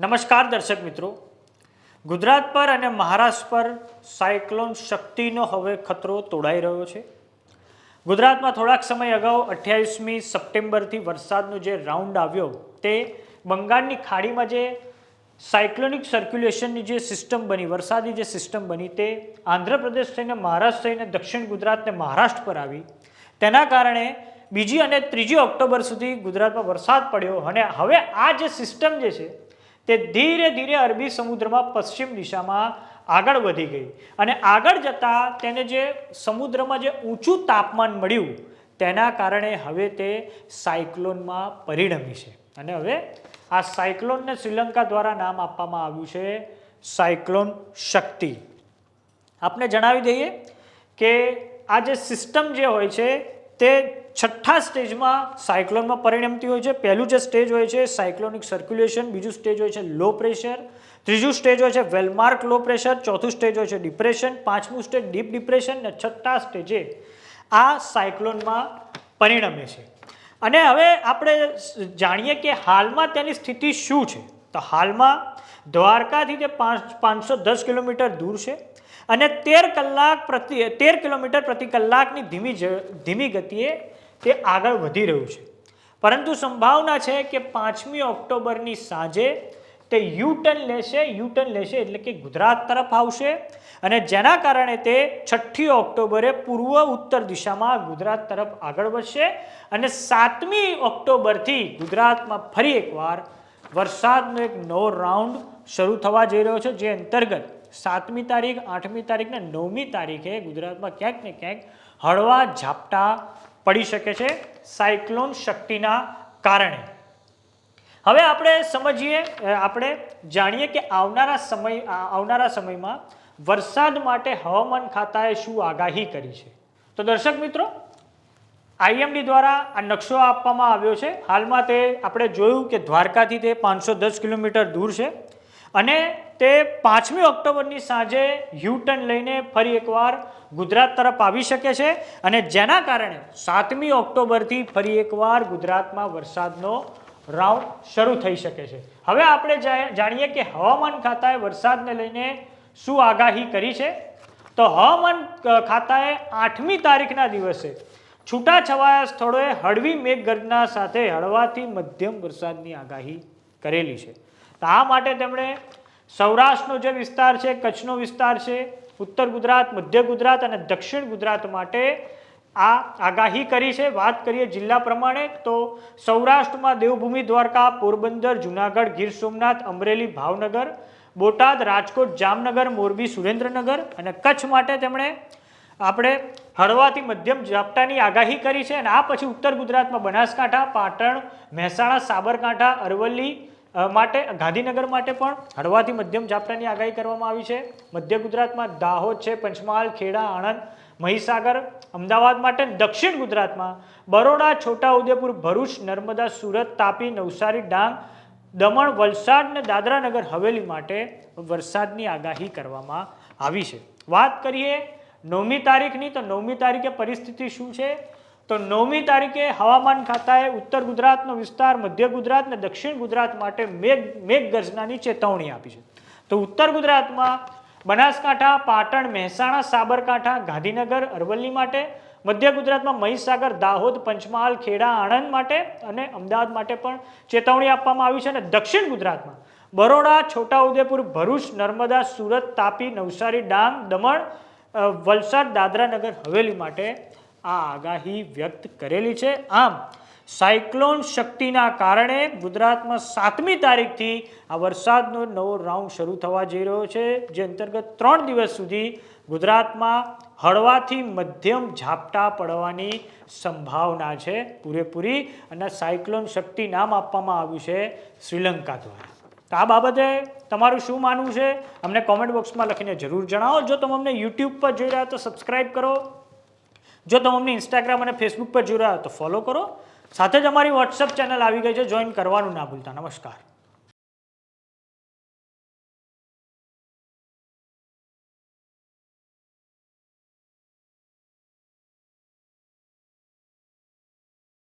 નમસ્કાર દર્શક મિત્રો. ગુજરાત પર અને મહારાષ્ટ્ર પર સાયક્લોન શક્તિનો હવે ખતરો તોડાઈ રહ્યો છે. ગુજરાતમાં થોડાક સમય અગાઉ અઠ્યાવીસમી સપ્ટેમ્બરથી વરસાદનો જે રાઉન્ડ આવ્યો તે બંગાળની ખાડીમાં જે સાયક્લોનિક સર્ક્યુલેશનની જે સિસ્ટમ બની વરસાદી જે સિસ્ટમ બની તે આંધ્રપ્રદેશ થઈને મહારાષ્ટ્ર થઈને દક્ષિણ ગુજરાતને મહારાષ્ટ્ર પર આવી. તેના કારણે બીજી અને ત્રીજી ઓક્ટોબર સુધી ગુજરાતમાં વરસાદ પડ્યો અને હવે આ જે સિસ્ટમ જે છે તે ધીરે ધીરે અરબી સમુદ્રમાં પશ્ચિમ દિશામાં આગળ વધી ગઈ. અને આગળ જતાં તેને જે સમુદ્રમાં જે ઊંચું તાપમાન મળ્યું, તેના કારણે હવે તે સાયક્લોનમાં પરિણમી છે. અને હવે આ સાયક્લોનને શ્રીલંકા દ્વારા નામ આપવામાં આવ્યું છે સાયક્લોન શક્તિ. આપને જણાવી દઈએ કે આ જે સિસ્ટમ જે હોય છે, તે છઠ્ઠા સ્ટેજમાં સાયક્લોનમાં પરિણમતી હોય છે. પહેલું જે સ્ટેજ હોય છે, સાયક્લોનિક સર્ક્યુલેશન. બીજું સ્ટેજ હોય છે, લો પ્રેશર. ત્રીજું સ્ટેજ હોય છે, વેલમાર્ક લો પ્રેશર. ચોથું સ્ટેજ હોય છે, ડિપ્રેશન. પાંચમું સ્ટેજ, ડીપ ડિપ્રેશન. અને છઠ્ઠા સ્ટેજે આ સાયક્લોનમાં પરિણમે છે. અને હવે આપણે જાણીએ કે હાલમાં તેની સ્થિતિ શું છે. તો હાલમાં દ્વારકાથી તે પાંચ, પાંચસો દસ કિલોમીટર દૂર છે. અને તેર કલાક પ્રતિ, તેર કિલોમીટર પ્રતિ કલાકની ધીમી ધીમી ગતિએ તે આગળ વધી રહ્યું છે. પરંતુ સંભાવના છે કે પાંચમી ઓક્ટોબરની સાંજે તે યુટર્ન લેશે યુ ટર્ન લેશે એટલે કે ગુજરાત તરફ આવશે અને જેના કારણે તે છઠ્ઠી ઓક્ટોબરે પૂર્વ ઉત્તર દિશામાં ગુજરાત તરફ આગળ વધશે અને સાતમી ઓક્ટોબરથી ગુજરાતમાં ફરી એકવાર વરસાદનો એક નવો રાઉન્ડ શરૂ થવા જઈ રહ્યો છે, જે અંતર્ગત સાતમી તારીખ, આઠમી તારીખ ને નવમી તારીખે ગુજરાતમાં ક્યાંક ને ક્યાંક હળવા ઝાપટા પડી શકે છે સાયક્લોન શક્તિના કારણે. હવે આપણે સમજીએ આપણે જાણીએ કે આવનારા સમય આવનારા સમયમાં વરસાદ માટે હવામાન ખાતાએ શું આગાહી કરી છે? તો દર્શક મિત્રો, આઈએમડી દ્વારા આ નકશો આપવામાં આવ્યો છે. હાલમાં તે આપણે જોયું કે દ્વારકાથી તે પાંચસો દસ કિલોમીટર દૂર છે. અને તે પાંચમી ઓક્ટોબરની સાંજે યુ ટર્ન લઈને ફરી એકવાર ગુજરાત તરફ આવી શકે છે અને જેના કારણે સાતમી ઓક્ટોબરથી ફરી એકવાર ગુજરાતમાં વરસાદનો રાઉન્ડ શરૂ થઈ શકે છે. હવે આપણે જાણીએ કે હવામાન ખાતાએ વરસાદને લઈને શું આગાહી કરી છે? તો હવામાન ખાતાએ આઠમી તારીખના દિવસે છૂટાછવાયા સ્થળોએ હળવી મેઘગર્જના સાથે હળવાથી મધ્યમ વરસાદની આગાહી કરેલી છે. તો આ માટે તેમણે સૌરાષ્ટ્રનો જે વિસ્તાર છે, કચ્છનો વિસ્તાર છે, ઉત્તર ગુજરાત, મધ્ય ગુજરાત અને દક્ષિણ ગુજરાત માટે આ આગાહી કરી છે. વાત કરીએ જિલ્લા પ્રમાણે તો સૌરાષ્ટ્રમાં દેવભૂમિ દ્વારકા, પોરબંદર, જુનાગઢ, ગીર સોમનાથ, અમરેલી, ભાવનગર, બોટાદ, રાજકોટ, જામનગર, મોરબી, સુરેન્દ્રનગર અને કચ્છ માટે તેમણે આપણે હળવાથી મધ્યમ ઝાપટાની આગાહી કરી છે. અને આ પછી ઉત્તર ગુજરાતમાં બનાસકાંઠા, પાટણ, મહેસાણા, સાબરકાંઠા, અરવલ્લી માટે, ગાંધીનગર માટે પણ હળવાથી મધ્યમ ઝાપટાની આગાહી કરવામાં આવી છે. મધ્ય ગુજરાતમાં દાહોદ છે, પંચમહાલ, ખેડા, આણંદ, મહીસાગર, અમદાવાદ માટે દક્ષિણ ગુજરાતમાં બરોડા, છોટાઉદેપુર, ભરૂચ, નર્મદા, સુરત, તાપી, નવસારી, ડાંગ, દમણ, વલસાડ અને દાદરા નગર હવેલી માટે વરસાદની આગાહી કરવામાં આવી છે. વાત કરીએ નવમી તારીખની, તો નવમી તારીખે પરિસ્થિતિ શું છે? તો નવમી તારીખે હવામાન ખાતાએ ઉત્તર ગુજરાતનો વિસ્તાર, મધ્ય ગુજરાત અને દક્ષિણ ગુજરાત માટે મેઘ મેઘગર્જનાની ચેતવણી આપી છે. તો ઉત્તર ગુજરાતમાં બનાસકાંઠા, પાટણ, મહેસાણા, સાબરકાંઠા, ગાંધીનગર, અરવલ્લી માટે, મધ્ય ગુજરાતમાં મહીસાગર, દાહોદ, પંચમહાલ, ખેડા, આણંદ માટે અને અમદાવાદ માટે પણ ચેતવણી આપવામાં આવી છે અને દક્ષિણ ગુજરાતમાં બરોડા, છોટાઉદેપુર, ભરૂચ, નર્મદા, સુરત, તાપી, નવસારી, ડાંગ, દમણ વલસાડ, દાદરાનગર, હવેલી માટે આ આગાહી વ્યક્ત કરેલી છે. આમ, સાયક્લોન શક્તિના કારણે ગુજરાતમાં સાતમી તારીખથી આ વરસાદનો નવો રાઉન્ડ શરૂ થવા જઈ રહ્યો છે, જે અંતર્ગત ત્રણ દિવસ સુધી ગુજરાતમાં હળવાથી મધ્યમ ઝાપટા પડવાની સંભાવના છે, પૂરેપૂરી. અને સાયક્લોન શક્તિ નામ આપવામાં આવ્યું છે શ્રીલંકા દ્વારા. તો આ બાબતે તમારું શું માનવું છે? અમને કોમેન્ટ બોક્સમાં લખીને જરૂર જણાવો. જો તમે અમને યુટ્યુબ પર જોઈ રહ્યા તો સબસ્ક્રાઈબ કરો. જો તમે અમને ઇન્સ્ટાગ્રામ અને ફેસબુક પર જોઈ રહ્યા તો ફોલો કરો. સાથે જ અમારી વોટ્સઅપ ચેનલ આવી ગઈ છે. જોઈન કરવાનું ના ભૂલતા. નમસ્કાર.